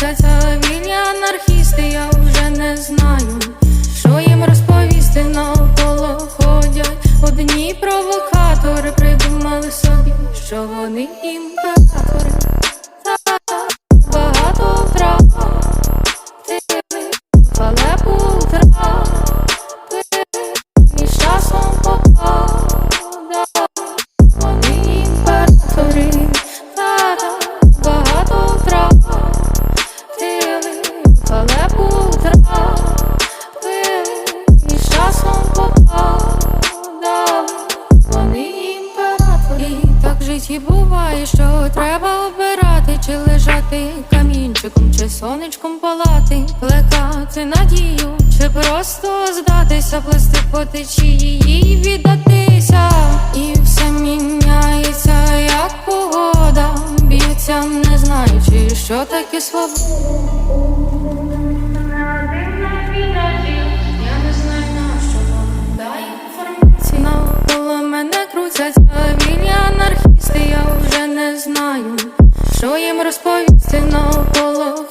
Це цивільні анархісти, я вже не знаю, що їм розповісти навколо ходять. Одні провокатори придумали собі, що вони імперії. і буває, що треба обирати, чи лежати камінчиком, чи сонечком палати, плекати надію, чи просто здатися, плести по течії і віддатися, і все міняється, як погода, б'ється, не знаючи, що таке свобода. Навколо мене крутяться вільня що їм розповісти навколо